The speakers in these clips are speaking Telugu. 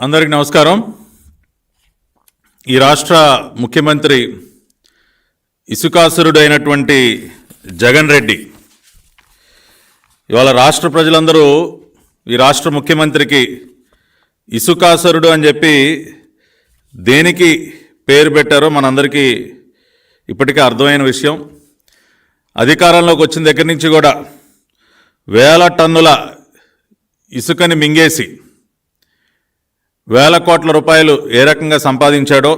అందరికి నమస్కారం. ఈ రాష్ట్ర ముఖ్యమంత్రి ఇసుకాసురుడు అయినటువంటి జగన్ రెడ్డి ఇవాళ రాష్ట్ర ప్రజలందరూ ఈ రాష్ట్ర ముఖ్యమంత్రికి ఇసుకాసురుడు అని చెప్పి దేనికి పేరు పెట్టారో మనందరికీ ఇప్పటికే అర్థమైన విషయం. అధికారంలోకి వచ్చిన దగ్గర నుంచి కూడా వేల టన్నుల ఇసుకని మింగేసి వేల కోట్ల రూపాయలు ఏ రకంగా సంపాదించాడో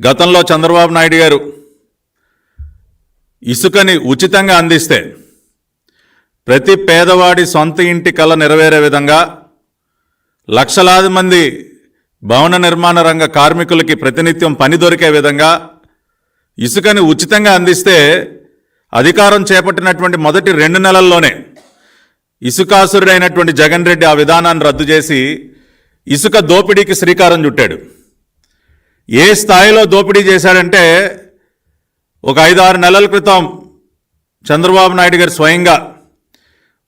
గతంలో చంద్రబాబు నాయుడు గారు ఇసుకని ఉచితంగా అందిస్తే ప్రతి పేదవాడి సొంత ఇంటి కళ నెరవేరే విధంగా లక్షలాది మంది భవన నిర్మాణ రంగ కార్మికులకి ప్రతినిత్యం పని దొరికే విధంగా ఇసుకని ఉచితంగా అందిస్తే అధికారం చేపట్టినటువంటి మొదటి రెండు నెలల్లోనే ఇసుకాసురుడైనటువంటి జగన్ రెడ్డి ఆ విధానాన్ని రద్దు చేసి ఇసుక దోపిడీకి శ్రీకారం చుట్టాడు. ఏ స్థాయిలో దోపిడీ చేశాడంటే ఒక ఐదు ఆరు నెలల క్రితం చంద్రబాబు నాయుడు గారు స్వయంగా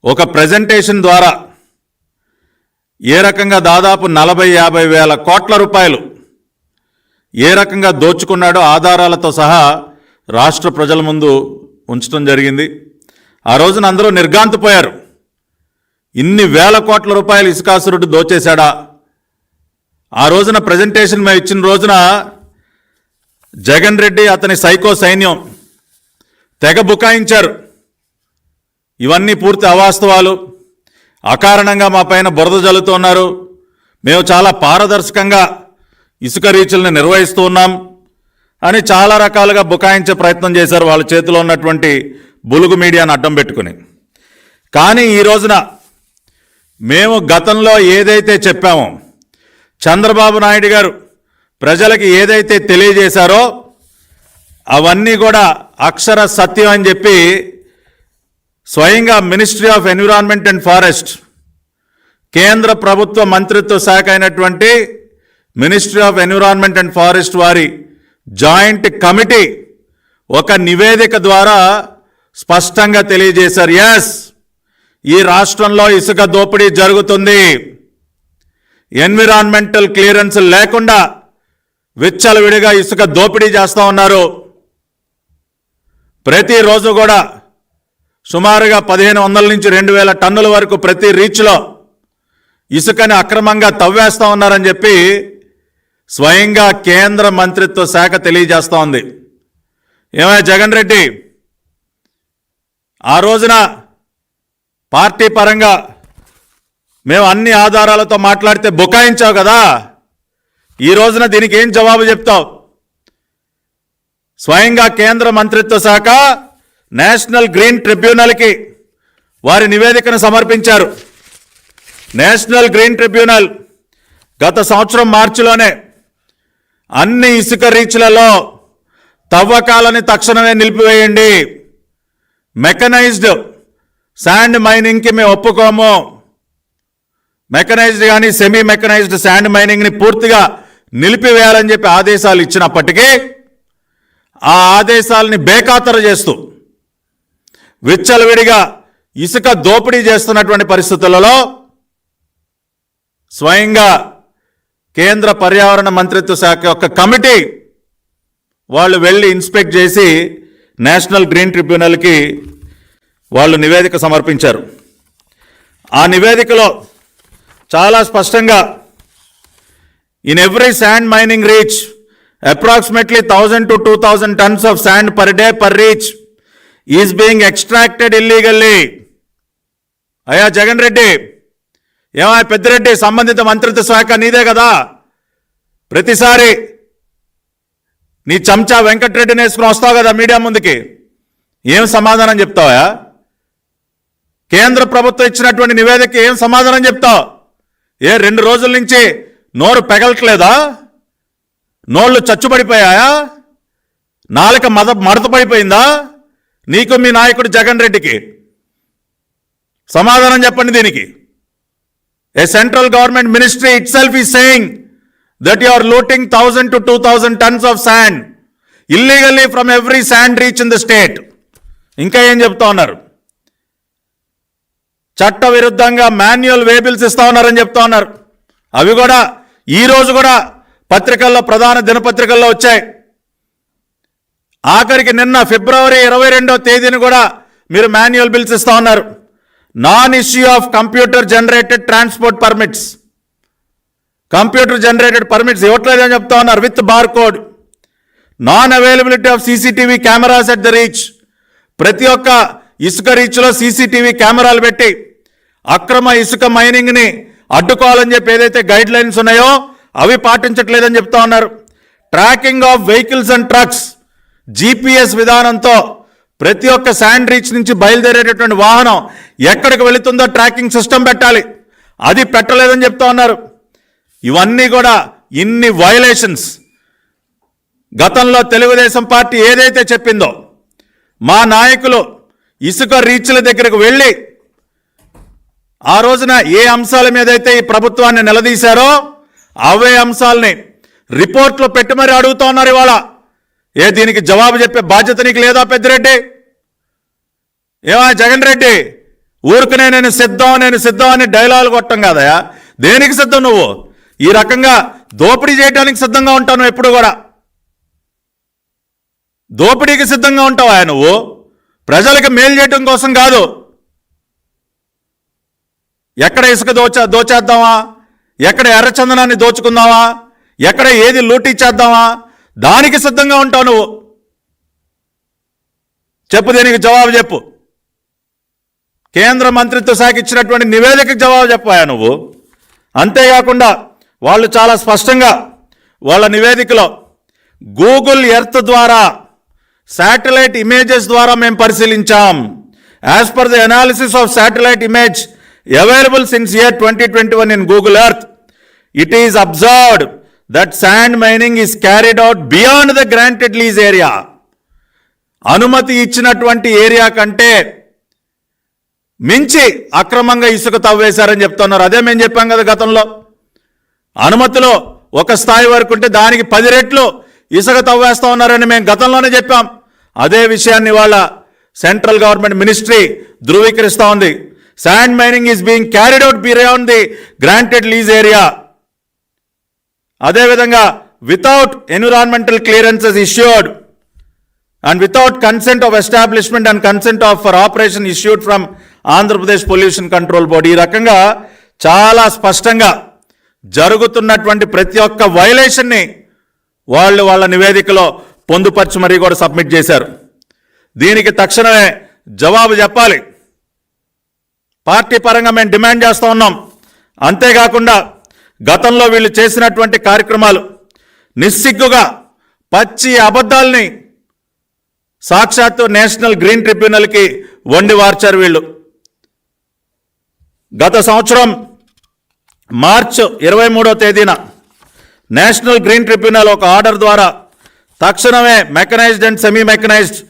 ఒక ప్రజెంటేషన్ ద్వారా ఏ రకంగా దాదాపు నలభై యాభై వేల కోట్ల రూపాయలు ఏ రకంగా దోచుకున్నాడో ఆధారాలతో సహా రాష్ట్ర ప్రజల ముందు ఉంచడం జరిగింది. ఆ రోజున అందరూ నిర్గాంతపోయారు ఇన్ని వేల కోట్ల రూపాయలు ఇసుకాసురుడు దోచేశాడా? ఆ రోజున ప్రజెంటేషన్ మేము ఇచ్చిన రోజున జగన్ రెడ్డి అతని సైకో సైన్యం తెగ బుకాయించారు. ఇవన్నీ పూర్తి అవాస్తవాలు. అకారణంగా మా పైన బురద జల్లుతున్నారు మేము చాలా పారదర్శకంగా ఇసుక రీచుల్ని నిర్వహిస్తూ ఉన్నాం అని చాలా రకాలుగా బుకాయించే ప్రయత్నం చేశారు వాళ్ళ చేతిలో ఉన్నటువంటి బులుగు మీడియాను అడ్డం పెట్టుకుని. కానీ ఈ రోజున మేము గతంలో ఏదైతే చెప్పామో చంద్రబాబు నాయుడు గారు ప్రజలకి ఏదైతే తెలియజేశారో అవన్నీ కూడా అక్షర సత్యం అని చెప్పి స్వయంగా ministry of environment and forest కేంద్ర ప్రభుత్వ మంత్రిత్వ శాఖ అయినటువంటి ministry of environment and forest వారి జాయింట్ కమిటీ ఒక నివేదిక ద్వారా స్పష్టంగా తెలియజేశారు. ఎస్ ఈ రాష్ట్రంలో ఇసుక దోపిడీ జరుగుతుంది. ఎన్విరాన్మెంటల్ క్లియరెన్స్ లేకుండా విచ్చలవిడిగా ఇసుక దోపిడీ చేస్తూ ఉన్నారు. ప్రతిరోజు కూడా సుమారుగా పదిహేను వందల నుంచి రెండు వేల టన్నుల వరకు ప్రతి రీచ్లో ఇసుకని అక్రమంగా తవ్వేస్తూ ఉన్నారని చెప్పి స్వయంగా కేంద్ర మంత్రిత్వ శాఖ తెలియజేస్తూ ఉంది. ఏమయ్య జగన్ రెడ్డి? ఆ రోజున పార్టీ పరంగా మేము అన్ని ఆధారాలతో మాట్లాడితే బుకాయించావు కదా? ఈ రోజున దీనికి ఏం జవాబు చెప్తావు? స్వయంగా కేంద్ర మంత్రిత్వ శాఖ నేషనల్ గ్రీన్ ట్రిబ్యునల్కి వారి నివేదికను సమర్పించారు. నేషనల్ గ్రీన్ ట్రిబ్యునల్ గత సంవత్సరం మార్చిలోనే అన్ని ఇసుక రీచ్లలో తవ్వకాలని తక్షణమే నిలిపివేయండి. మెకనైజ్డ్ శాండ్ మైనింగ్కి మేము ఒప్పుకోము. మెకనైజ్డ్ కానీ సెమీ మెకనైజ్డ్ శాండ్ మైనింగ్ని పూర్తిగా నిలిపివేయాలని చెప్పి ఆదేశాలు ఇచ్చినప్పటికీ ఆ ఆదేశాలని బేఖాతరు చేస్తూ విచ్చలవిడిగా ఇసుక దోపిడీ చేస్తున్నటువంటి పరిస్థితులలో స్వయంగా కేంద్ర పర్యావరణ మంత్రిత్వ శాఖ యొక్క కమిటీ వాళ్ళు వెళ్ళి ఇన్స్పెక్ట్ చేసి నేషనల్ గ్రీన్ ట్రిబ్యునల్కి వాళ్ళు నివేదిక సమర్పించారు. ఆ నివేదికలో చాలా స్పష్టంగా in every sand mining reach approximately thousand to two thousand tons of sand per day per reach is being extracted illegally అయ్యా జగన్ రెడ్డి ఏమా పెద్దిరెడ్డి సంబంధిత మంత్రిత్వ శాఖ నీదే కదా? ప్రతిసారి నీ చంచా వెంకటరెడ్డిని వేసుకుని వస్తావు కదా మీడియా ముందుకి? ఏం సమాధానం చెప్తావా కేంద్ర ప్రభుత్వం ఇచ్చినటువంటి నివేదిక ఏం సమాధానం చెప్తావు? ఏ రెండు రోజుల నుంచి నోరు పెగలట్లేదా? నోళ్ళు చచ్చుబడిపోయాయా? నాలుక మద మడతపడిపోయిందా? నీకు మీ నాయకుడు జగన్ రెడ్డికి సమాధానం చెప్పండి దీనికి. A central government ministry itself is saying that you are looting thousand to two thousand tons of sand illegally from every sand reach in the state. ఇంకా ఏం చెప్తా ఉన్నారు? చట్ట విరుద్ధంగా మాన్యువల్ వేబిల్స్ ఇస్తా ఉన్నారని చెప్తా ఉన్నారు. అవి కూడా ఈరోజు కూడా పత్రికల్లో ప్రధాన దినపత్రికల్లో వచ్చాయి. ఆఖరికి నిన్న ఫిబ్రవరి ఇరవై రెండవ తేదీని కూడా మీరు మాన్యువల్ బిల్స్ ఇస్తా ఉన్నారు. Non issue of computer generated transport permits. Computer generated permits ఇవ్వట్లేదని చెప్తా ఉన్నారు with bar code. Non availability of CCTV cameras at the reach. ప్రతి ఒక్క ఇసుక రీచ్లో సీసీటీవీ కెమెరాలు పెట్టి అక్రమ ఇసుక మైనింగ్ని అడ్డుకోవాలని చెప్పి ఏదైతే గైడ్ లైన్స్ ఉన్నాయో అవి పాటించట్లేదని చెప్తా ఉన్నారు. Tracking of vehicles and trucks GPS విధానంతో ప్రతి ఒక్క శాండ్ రీచ్ నుంచి బయలుదేరేటటువంటి వాహనం ఎక్కడికి వెళుతుందో ట్రాకింగ్ సిస్టమ్ పెట్టాలి. అది పెట్టలేదని చెప్తా ఉన్నారు. ఇవన్నీ కూడా ఇన్ని వయలేషన్స్ గతంలో తెలుగుదేశం పార్టీ ఏదైతే చెప్పిందో మా నాయకులు ఇసుక రీచ్ల దగ్గరకు వెళ్ళి ఆ రోజున ఏ అంశాల మీద అయితే ఈ ప్రభుత్వాన్ని నిలదీశారో అవే అంశాలని రిపోర్ట్లో పెట్టి మరి అడుగుతా ఉన్నారు ఇవాళ. ఏ దీనికి జవాబు చెప్పే బాధ్యత నీకు లేదా పెద్దిరెడ్డి? ఏమా జగన్ రెడ్డి? ఊరుకునే నేను సిద్ధం నేను సిద్ధం అని డైలాగులు కొట్టం కాదయా? దేనికి సిద్ధం నువ్వు? ఈ రకంగా దోపిడీ చేయడానికి సిద్ధంగా ఉంటావు నువ్వు ఎప్పుడు కూడా. దోపిడీకి సిద్ధంగా ఉంటావా నువ్వు? ప్రజలకు మేలు చేయడం కోసం కాదు. ఎక్కడ ఇసుక దోచ దోచేద్దామా? ఎక్కడ ఎర్రచందనాన్ని దోచుకుందామా? ఎక్కడ ఏది లూటీ చేద్దామా? దానికి సిద్ధంగా ఉంటావు నువ్వు. చెప్పు దీనికి జవాబు చెప్పు. కేంద్ర మంత్రిత్వ శాఖ ఇచ్చినటువంటి నివేదికకు జవాబు చెప్పాయా నువ్వు? అంతేకాకుండా వాళ్ళు చాలా స్పష్టంగా వాళ్ళ నివేదికలో గూగుల్ ఎర్త్ ద్వారా శాటిలైట్ ఇమేజెస్ ద్వారా మేము పరిశీలించాం. As per the analysis of satellite image available since year twenty twenty one in Google Earth it is observed that sand mining is carried out beyond the granted lease area అనుమతి ఇచ్చినటువంటి ఏరియా కంటే మించి అక్రమంగా ఇసుక తవ్వేశారని చెప్తున్నారు. అదే మేము చెప్పాం కదా గతంలో. అనుమతిలో ఒక స్థాయి వరకు ఉంటే దానికి పది రెట్లు ఇసుక తవ్వేస్తా ఉన్నారని మేము గతంలోనే చెప్పాం. అదే విషయాన్ని వాళ్ళ సెంట్రల్ గవర్నమెంట్ మినిస్ట్రీ ధృవీకరిస్తూ ఉంది. Sand mining is being carried out beyond the granted lease area అదేవిధంగా without environmental clearances issued and without consent of establishment and consent of for operation issued from Andhra Pradesh pollution control board ఈ రకంగా చాలా స్పష్టంగా జరుగుతున్నటువంటి ప్రతి ఒక్క వైలేషన్ని వాళ్ళు వాళ్ళ నివేదికలో పొందుపరిచి మరీ కూడా సబ్మిట్ చేశారు. దీనికి తక్షణమే జవాబు చెప్పాలి. పార్టీ పరంగా మేము డిమాండ్ చేస్తూ ఉన్నాం. అంతేకాకుండా గతంలో వీళ్ళు చేసినటువంటి కార్యక్రమాలు నిస్సిగ్గుగా పచ్చి అబద్ధాల్ని సాక్షాత్తు నేషనల్ గ్రీన్ ట్రిబ్యునల్కి వండి వార్చారు వీళ్ళు. గత సంవత్సరం మార్చ్ ఇరవై మూడో తేదీన నేషనల్ గ్రీన్ ట్రిబ్యునల్ ఒక ఆర్డర్ ద్వారా తక్షణమే mechanized and semi mechanized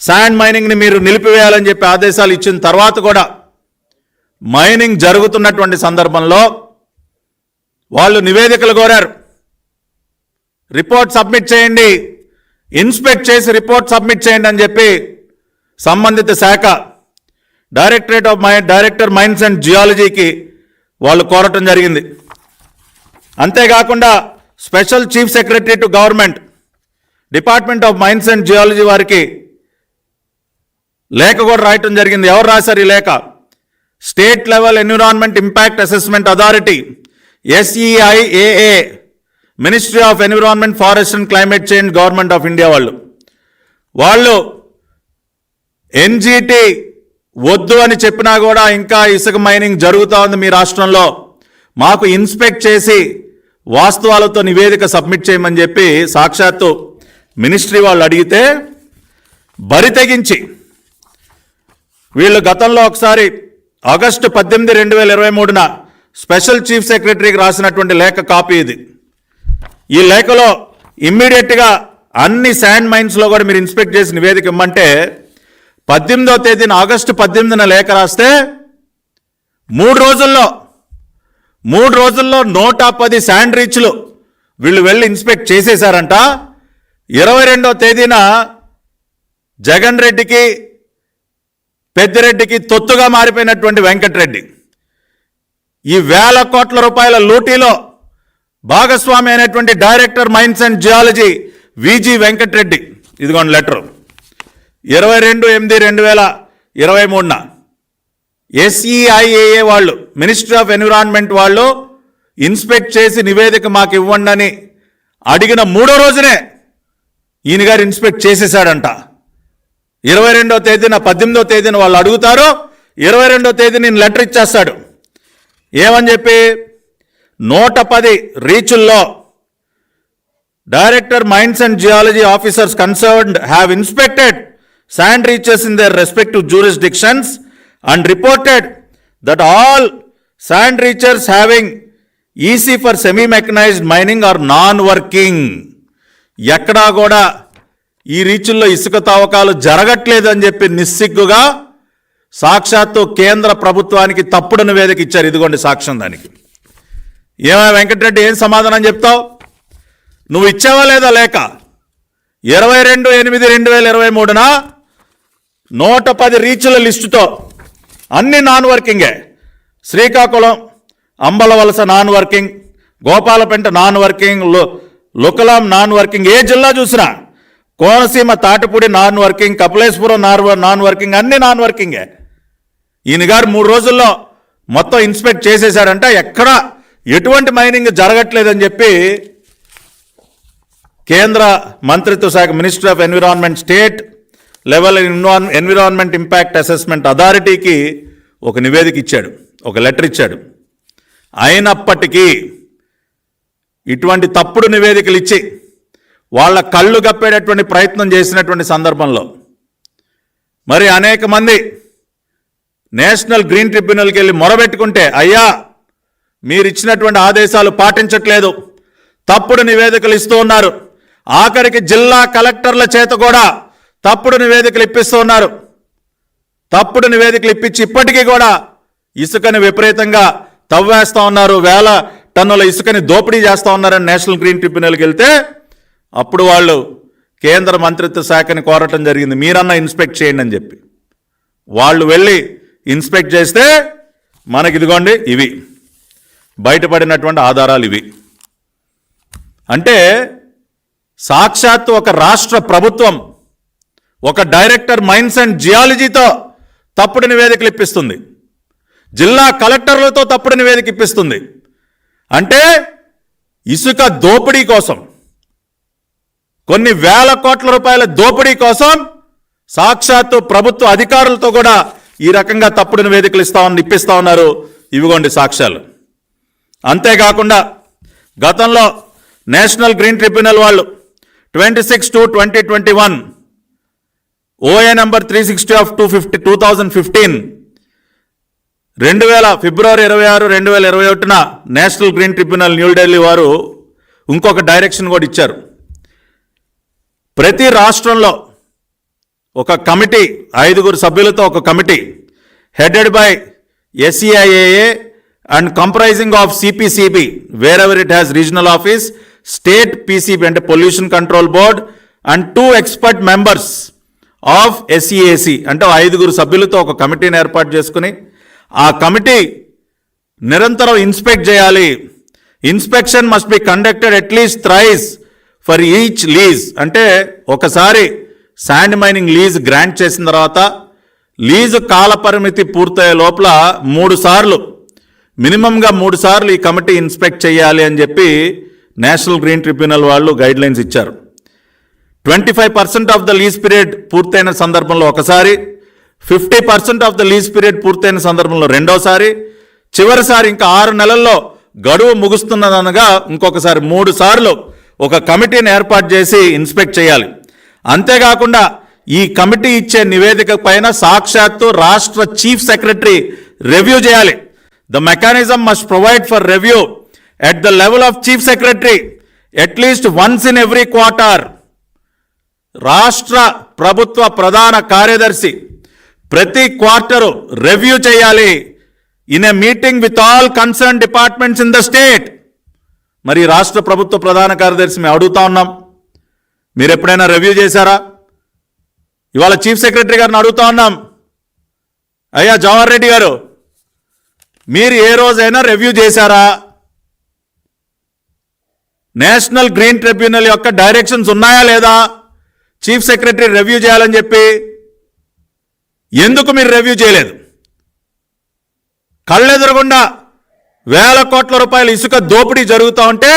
sand మైనింగ్ని మీరు నిలిపివేయాలని చెప్పి ఆదేశాలు ఇచ్చిన తర్వాత కూడా మైనింగ్ జరుగుతున్నటువంటి సందర్భంలో వాళ్ళు నివేదికలు కోరారు. రిపోర్ట్ సబ్మిట్ చేయండి. ఇన్స్పెక్ట్ చేసి రిపోర్ట్ సబ్మిట్ చేయండి అని చెప్పి సంబంధిత శాఖ directorate of my director mines and జియాలజీకి వాళ్ళు కోరటం జరిగింది. అంతేకాకుండా special chief secretary to government department of mines and geology వారికి లేఖ కూడా రాయటం జరిగింది. ఎవరు రాశారు ఈ లేఖ? State level environment impact assessment authority SEIAA ministry of environment forest and climate change government of India వాళ్ళు. వాళ్ళు ఎన్జీటీ వద్దు అని చెప్పినా కూడా ఇంకా ఇసుక మైనింగ్ జరుగుతూ ఉంది మీ రాష్ట్రంలో. మాకు ఇన్స్పెక్ట్ చేసి వాస్తవాలతో నివేదిక సబ్మిట్ చేయమని చెప్పి సాక్షాత్తు మినిస్ట్రీ వాళ్ళు అడిగితే బరి తెగించి వీళ్ళు గతంలో ఒకసారి ఆగస్టు పద్దెనిమిది రెండు వేల ఇరవై మూడున స్పెషల్ చీఫ్ సెక్రటరీకి రాసినటువంటి లేఖ కాపీ ఇది. ఈ లేఖలో ఇమ్మీడియట్గా అన్ని శాండ్ మైన్స్లో కూడా మీరు ఇన్స్పెక్ట్ చేసి నివేదిక ఇమ్మంటే పద్దెనిమిదో తేదీన ఆగస్టు పద్దెనిమిదిన లేఖ రాస్తే మూడు రోజుల్లో మూడు రోజుల్లో నూట పది శాండ్ రీచ్లు వీళ్ళు వెళ్ళి ఇన్స్పెక్ట్ చేసేశారంట. ఇరవై రెండో తేదీన జగన్ రెడ్డికి పెద్దిరెడ్డికి తొత్తుగా మారిపోయినటువంటి వెంకటరెడ్డి. ఈ వేల కోట్ల రూపాయల లూటీలో భాగస్వామి అయినటువంటి director mines and geology VG Venkatareddy. ఇదిగోండి లెటర్. ఇరవై రెండు ఎనిమిది రెండు వేల ఇరవై మూడున ఎస్ఈఐఏఏ వాళ్ళు మినిస్ట్రీ ఆఫ్ ఎన్విరాన్మెంట్ వాళ్ళు ఇన్స్పెక్ట్ చేసి నివేదిక మాకు ఇవ్వండి అని అడిగిన మూడో రోజునే ఈయన గారు ఇన్స్పెక్ట్ చేసేసాడంట ఇరవై రెండో తేదీన పద్దెనిమిదో తేదీన వాళ్ళు అడుగుతారు ఇరవై రెండో తేదీ నేను లెటర్ ఇచ్చేస్తాడు. ఏమని చెప్పి? నూట పది రీచుల్లో director mines and geology officers concerned have inspected sand reaches in their respective jurisdictions and reported that all sand reaches having EC for semi mechanized mining are non working. ఎక్కడా కూడా ఈ రీచుల్లో ఇసుక తవ్వకాలు జరగట్లేదు అని చెప్పి నిస్సిగ్గుగా సాక్షాత్తు కేంద్ర ప్రభుత్వానికి తప్పుడు నివేదిక ఇచ్చారు. ఇదిగోండి సాక్ష్యం దానికి. ఏమై వెంకటరెడ్డి ఏం సమాధానం చెప్తావు? నువ్వు ఇచ్చావా లేదా లేక? ఇరవై రెండు ఎనిమిది రెండు వేల ఇరవై మూడున నూట పది రీచుల లిస్టుతో అన్ని non వర్కింగే. Srikakulam Ambalavalasa non working Gopalapenta non working లు- లుకలాం నాన్ వర్కింగ్. ఏ జిల్లా చూసినా Konaseema Tatipudi non working Kapileswaram non non working అన్ని నాన్ వర్కింగే. ఈయన గారు మూడు రోజుల్లో మొత్తం ఇన్స్పెక్ట్ చేసేశాడంట ఎక్కడ ఎటువంటి మైనింగ్ జరగట్లేదని చెప్పి కేంద్ర మంత్రిత్వ శాఖ minister of environment state level environment impact assessment అథారిటీకి ఒక నివేదిక ఇచ్చాడు ఒక లెటర్ ఇచ్చాడు. అయినప్పటికీ ఇటువంటి తప్పుడు నివేదికలు ఇచ్చి వాళ్ళ కళ్ళు కప్పేటటువంటి ప్రయత్నం చేసినటువంటి సందర్భంలో మరి అనేక మంది నేషనల్ గ్రీన్ ట్రిబ్యునల్కి వెళ్ళి మొరబెట్టుకుంటే అయ్యా మీరు ఇచ్చినటువంటి ఆదేశాలు పాటించట్లేదు. తప్పుడు నివేదికలు ఇస్తూ ఉన్నారు. ఆఖరికి జిల్లా కలెక్టర్ల చేత కూడా తప్పుడు నివేదికలు ఇప్పిస్తూ ఉన్నారు. తప్పుడు నివేదికలు ఇప్పించి ఇప్పటికీ కూడా ఇసుకని విపరీతంగా తవ్వేస్తూ ఉన్నారు. వేల టన్నుల ఇసుకని దోపిడీ చేస్తూ ఉన్నారని నేషనల్ గ్రీన్ ట్రిబ్యునల్కి వెళ్తే అప్పుడు వాళ్ళు కేంద్ర మంత్రిత్వ శాఖని కోరటం జరిగింది. మీరన్నా ఇన్స్పెక్ట్ చేయండి అని చెప్పి. వాళ్ళు వెళ్ళి ఇన్స్పెక్ట్ చేస్తే మనకి ఇదిగోండి ఇవి. బయటపడినటువంటి ఆధారాలు ఇవి. అంటే సాక్షాత్తు ఒక రాష్ట్ర ప్రభుత్వం ఒక డైరెక్టర్ మైన్స్ అండ్ జియాలజీతో తప్పుడు నివేదికలు ఇప్పిస్తుంది. జిల్లా కలెక్టర్లతో తప్పుడు నివేదిక ఇప్పిస్తుంది. అంటే ఇసుక దోపిడీ కోసం కొన్ని వేల కోట్ల రూపాయల దోపిడీ కోసం సాక్షాత్తు ప్రభుత్వ అధికారులతో కూడా ఈ రకంగా తప్పుడు నివేదికలు ఇస్తామని ఇప్పిస్తా ఉన్నారు. ఇవిగోండి సాక్ష్యాలు. అంతేకాకుండా గతంలో నేషనల్ గ్రీన్ ట్రిబ్యునల్ వాళ్ళు twenty six to twenty twenty one OA number three sixty of two fifty two thousand fifteen రెండు వేల ఫిబ్రవరి ఇరవై ఆరు రెండు వేల ఇరవై ఒకటిన నేషనల్ గ్రీన్ ట్రిబ్యునల్ న్యూఢిల్లీ వారు ఇంకొక డైరెక్షన్ కూడా ఇచ్చారు. ప్రతి రాష్ట్రంలో ఒక కమిటీ ఐదుగురు సభ్యులతో ఒక committee headed by SEIAA and comprising of CPCB wherever it has regional office state PCB అంటే pollution control board and two expert members of SEAC అంటే ఐదుగురు సభ్యులతో ఒక కమిటీని ఏర్పాటు చేసుకుని ఆ కమిటీ నిరంతరం ఇన్స్పెక్ట్ చేయాలి. Inspection must be conducted at least thrice for each lease. అంటే ఒకసారి శాండ్ మైనింగ్ లీజ్ గ్రాంట్ చేసిన తర్వాత లీజు కాల పరిమితి పూర్తయ్యే లోపల మూడు సార్లు మినిమంగా మూడు సార్లు ఈ కమిటీ ఇన్స్పెక్ట్ చేయాలి అని చెప్పి నేషనల్ గ్రీన్ ట్రిబ్యునల్ వాళ్ళు గైడ్ లైన్స్ ఇచ్చారు. Twenty five percent of the lease period పూర్తయిన సందర్భంలో ఒకసారి fifty percent of the lease period పూర్తయిన సందర్భంలో రెండోసారి చివరిసారి ఇంకా ఆరు నెలల్లో గడువు ముగుస్తున్నదనగా ఇంకొకసారి మూడు సార్లు ఒక కమిటీని ఏర్పాటు చేసి ఇన్స్పెక్ట్ చేయాలి. అంతేకాకుండా ఈ కమిటీ ఇచ్చే నివేదిక పైన సాక్షాత్తు రాష్ట్ర చీఫ్ సెక్రటరీ రివ్యూ చేయాలి. The mechanism must provide for review at the level of chief secretary at least once in every quarter రాష్ట్ర ప్రభుత్వ ప్రధాన కార్యదర్శి ప్రతి క్వార్టరు రివ్యూ చేయాలి. In a meeting with all concern departments in the state మరి రాష్ట్ర ప్రభుత్వ ప్రధాన కార్యదర్శి మేము అడుగుతా ఉన్నాం. మీరు ఎప్పుడైనా రివ్యూ చేశారా? ఇవాళ చీఫ్ సెక్రటరీ గారిని అడుగుతా ఉన్నాం. అయ్యా జవహర్ రెడ్డి గారు మీరు ఏ రోజైనా రివ్యూ చేశారా? నేషనల్ గ్రీన్ ట్రిబ్యునల్ యొక్క డైరెక్షన్స్ ఉన్నాయా లేదా? చీఫ్ సెక్రటరీ రివ్యూ చేయాలని చెప్పి ఎందుకు మీరు రివ్యూ చేయలేదు? కళ్ళెదురకుండా వేల కోట్ల రూపాయల ఇసుక దోపిడీ జరుగుతూ ఉంటే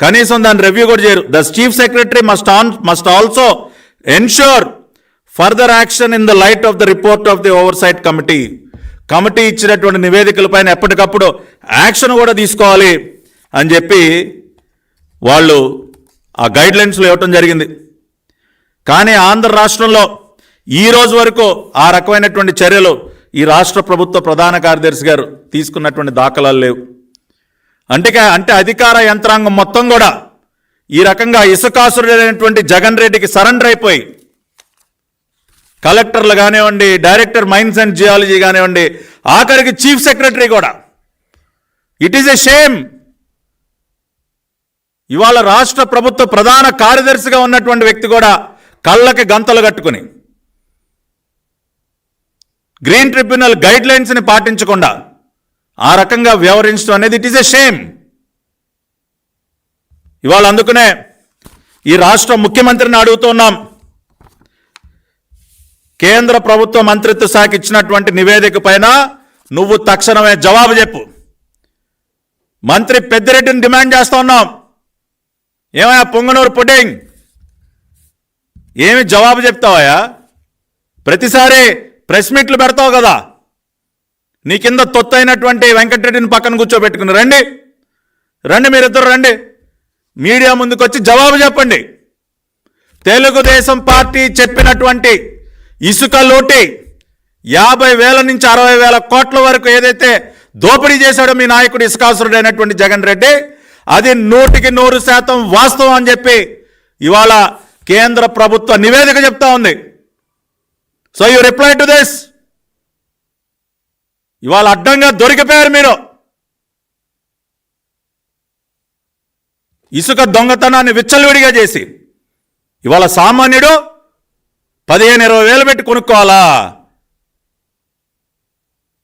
కనీసం దాని రివ్యూ కూడా చేయరు. The chief secretary must on must also ensure further action in the light of the report of the oversight committee committee ఇచ్చినటువంటి నివేదికలపైన ఎప్పటికప్పుడు యాక్షన్ కూడా తీసుకోవాలి అని చెప్పి వాళ్ళు ఆ గైడ్లైన్స్లో ఇవ్వటం జరిగింది. కానీ ఆంధ్ర రాష్ట్రంలో ఈ రోజు వరకు ఆ రకమైనటువంటి చర్యలు ఈ రాష్ట్ర ప్రభుత్వ ప్రధాన కార్యదర్శి గారు తీసుకున్నటువంటి దాఖలాలు లేవు. అంటే అంటే అధికార యంత్రాంగం మొత్తం కూడా ఈ రకంగా ఇసుకాసురుడైనటువంటి జగన్ రెడ్డికి సరెండర్ అయిపోయి కలెక్టర్లు కానివ్వండి డైరెక్టర్ మైన్స్ అండ్ జియాలజీ కానివ్వండి ఆఖరికి చీఫ్ సెక్రటరీ కూడా. ఇట్ ఈస్ ఎ షేమ్ ఇవాళ రాష్ట్ర ప్రభుత్వ ప్రధాన కార్యదర్శిగా ఉన్నటువంటి వ్యక్తి కూడా కళ్ళకి గంతలు కట్టుకుని గ్రీన్ ట్రిబ్యునల్ గైడ్ లైన్స్ని పాటించకుండా ఆ రకంగా వ్యవహరించడం అనేది ఇట్ ఈస్ ఎ షేమ్ ఇవాళ అందుకనే ఈ రాష్ట్ర ముఖ్యమంత్రిని అడుగుతున్నాం కేంద్ర ప్రభుత్వ మంత్రిత్వ శాఖ ఇచ్చినటువంటి నివేదిక పైన నువ్వు తక్షణమే జవాబు చెప్పు. మంత్రి పెద్దిరెడ్డిని డిమాండ్ చేస్తా ఉన్నాం. ఏమయ్యా పొంగనూరు పుడ్డింగ్? ఏమి జవాబు చెప్తావయ్యా? ప్రతిసారి ప్రెస్ మీట్లు పెడతావు కదా. నీ కింద తొత్తైనటువంటి వెంకటరెడ్డిని పక్కన కూర్చోబెట్టుకుని రండి. రండి మీరిద్దరు రండి. మీడియా ముందుకు వచ్చి జవాబు చెప్పండి. తెలుగుదేశం పార్టీ చెప్పినటువంటి ఇసుక లోటి యాభై వేల నుంచి అరవై వేల కోట్ల వరకు ఏదైతే దోపిడీ చేశాడో మీ నాయకుడు ఇసుకాసురుడైనటువంటి జగన్ రెడ్డి అది నూటికి నూరు శాతం వాస్తవం అని చెప్పి ఇవాళ కేంద్ర ప్రభుత్వ నివేదిక చెప్తా ఉంది. So you reply to this ఇవాళ అడ్డంగా దొరికిపోయారు మీరు. ఇసుక దొంగతనాన్ని విచ్చలవిడిగా చేసి ఇవాళ సామాన్యుడు పదిహేను ఇరవై వేలు పెట్టి కొనుక్కోవాలా?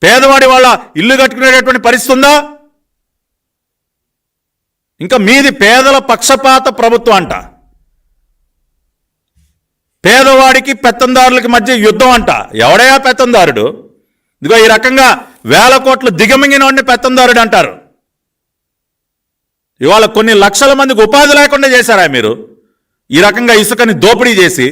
పేదవాడి వాళ్ళ ఇల్లు కట్టుకునేటటువంటి పరిస్థితి ఉందా? ఇంకా మీది పేదల పక్షపాత ప్రభుత్వం అంట. పేదవాడికి పెత్తందారులకి మధ్య యుద్ధం అంట. ఎవడయా పెత్తందారుడు? ఇదిగో ఈ రకంగా వేల కోట్లు దిగమింగిన వాడిని పెత్తందారుడు అంటారు. ఇవాళ కొన్ని లక్షల మందికి ఉపాధి లేకుండా చేశారా మీరు? ఈ రకంగా ఇసుకని దోపిడీ చేసి.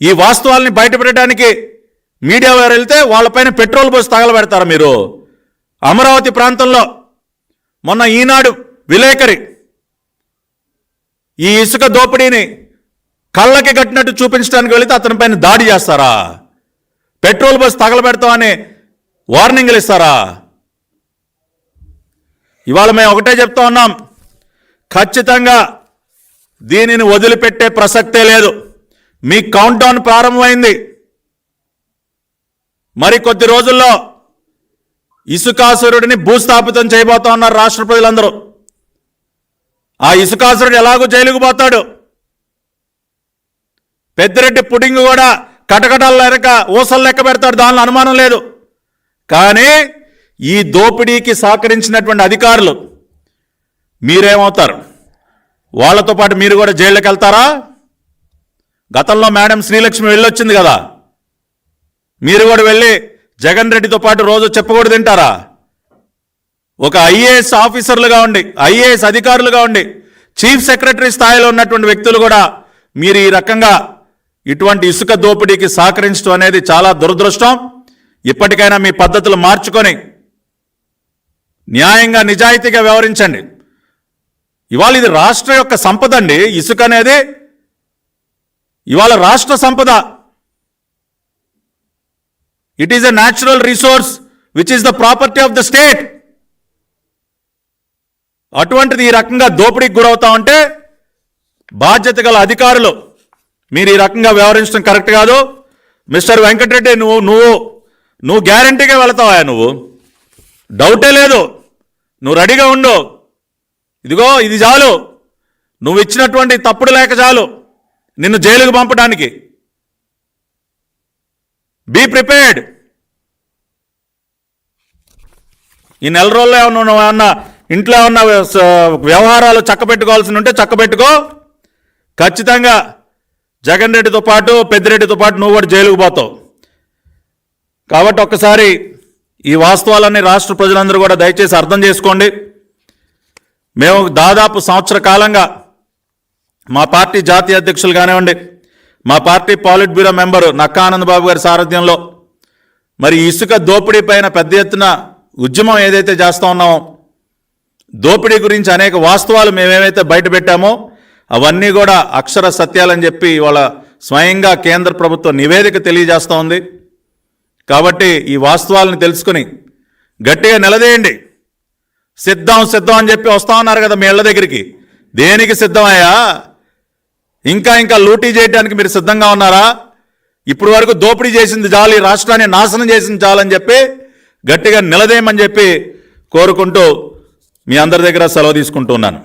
ఈ వాస్తవాల్ని బయటపెట్టడానికి మీడియా వారు వెళ్తే వాళ్ళపైన పెట్రోల్ పోసి తగలబెడతారు మీరు? అమరావతి ప్రాంతంలో మొన్న ఈనాడు విలేకరి ఈ ఇసుక దోపిడీని కళ్ళకి కట్టినట్టు చూపించడానికి వెళితే అతని పైన దాడి చేస్తారా? పెట్రోల్ బస్ తగలబెడతామని వార్నింగ్లు ఇస్తారా? ఇవాళ మేము ఒకటే చెప్తా ఉన్నాం. ఖచ్చితంగా దీనిని వదిలిపెట్టే ప్రసక్తే లేదు. మీ కౌంట్ డౌన్ ప్రారంభమైంది. మరి కొద్ది రోజుల్లో ఇసుకాసురుడిని భూస్థాపితం చేయబోతా ఉన్నారు రాష్ట్ర ప్రజలందరూ. ఆ ఇసుకాసురుడు ఎలాగో జైలుకు పోతాడు. పెద్దిరెడ్డి పుడింగ్ కూడా కటకటాల లెక్క ఊసలు లెక్క పెడతాడు దానిలో అనుమానం లేదు. కానీ ఈ దోపిడీకి సహకరించినటువంటి అధికారులు మీరేమవుతారు? వాళ్ళతో పాటు మీరు కూడా జైళ్ళకి వెళ్తారా? గతంలో మేడం శ్రీలక్ష్మి వెళ్ళొచ్చింది కదా. మీరు కూడా వెళ్ళి జగన్ రెడ్డితో పాటు రోజు చెప్పకూడదు తింటారా? ఒక ఐఏఎస్ ఆఫీసర్లుగా ఉండి ఐఏఎస్ అధికారులుగా ఉండి చీఫ్ సెక్రటరీ స్థాయిలో ఉన్నటువంటి వ్యక్తులు కూడా మీరు ఈ రకంగా ఇటువంటి ఇసుక దోపిడీకి సహకరించడం అనేది చాలా దురదృష్టం. ఇప్పటికైనా మీ పద్ధతులు మార్చుకొని న్యాయంగా నిజాయితీగా వ్యవహరించండి. ఇవాళ ఇది రాష్ట్ర యొక్క సంపద అండి. ఇసుక అనేది ఇవాళ రాష్ట్ర సంపద. It is a natural resource which is the property of the state అటువంటిది ఈ రకంగా దోపిడీకి గురవుతా ఉంటే బాధ్యత గల అధికారులు మీరు ఈ రకంగా వ్యవహరించడం కరెక్ట్ కాదు. మిస్టర్ వెంకటరెడ్డి నువ్వు నువ్వు నువ్వు గ్యారంటీగా వెళతావా నువ్వు. డౌటే లేదు. నువ్వు రెడీగా ఉండు. ఇదిగో ఇది చాలు. నువ్వు ఇచ్చినటువంటి తప్పుడు లేక చాలు. నిన్ను జైలుకు పంపడానికి. Be prepared. ఈ నెల రోజుల్లో ఏమన్నా ఇంట్లో ఉన్న స- వ్యవహారాలు చక్కబెట్టుకోవాల్సి ఉంటే చక్కబెట్టుకో. ఖచ్చితంగా జగన్ రెడ్డితో పాటు పెద్దిరెడ్డితో పాటు నువ్వు కూడా జైలుకు పోతావు. కాబట్టి ఒక్కసారి ఈ వాస్తవాలన్నీ రాష్ట్ర ప్రజలందరూ కూడా దయచేసి అర్థం చేసుకోండి. మేము దాదాపు సంవత్సర కాలంగా మా పార్టీ జాతీయ అధ్యక్షులు కానివ్వండి మా party polit bureau member Nakka Anand Babu గారి సారథ్యంలో మరి ఇసుక దోపిడీ పైన పెద్ద ఎత్తున ఉద్యమం ఏదైతే చేస్తూ ఉన్నామో దోపిడీ గురించి అనేక వాస్తవాలు మేమేమైతే బయట పెట్టామో అవన్నీ కూడా అక్షర సత్యాలని చెప్పి ఇవాళ స్వయంగా కేంద్ర ప్రభుత్వ నివేదిక తెలియజేస్తూ ఉంది. కాబట్టి ఈ వాస్తవాలను తెలుసుకుని గట్టిగా నిలదేయండి. సిద్ధం సిద్ధం అని చెప్పి వస్తా ఉన్నారు కదా మీ ఇళ్ళ దగ్గరికి. దేనికి సిద్ధమయ్యా? ఇంకా ఇంకా లూటీ చేయడానికి మీరు సిద్ధంగా ఉన్నారా? ఇప్పుడు వరకు దోపిడీ చేసింది చాలు ఈ రాష్ట్రాన్ని నాశనం చేసింది చాలని చెప్పి గట్టిగా నిలదేయమని చెప్పి కోరుకుంటూ మీ అందరి దగ్గర సెలవు తీసుకుంటున్నాను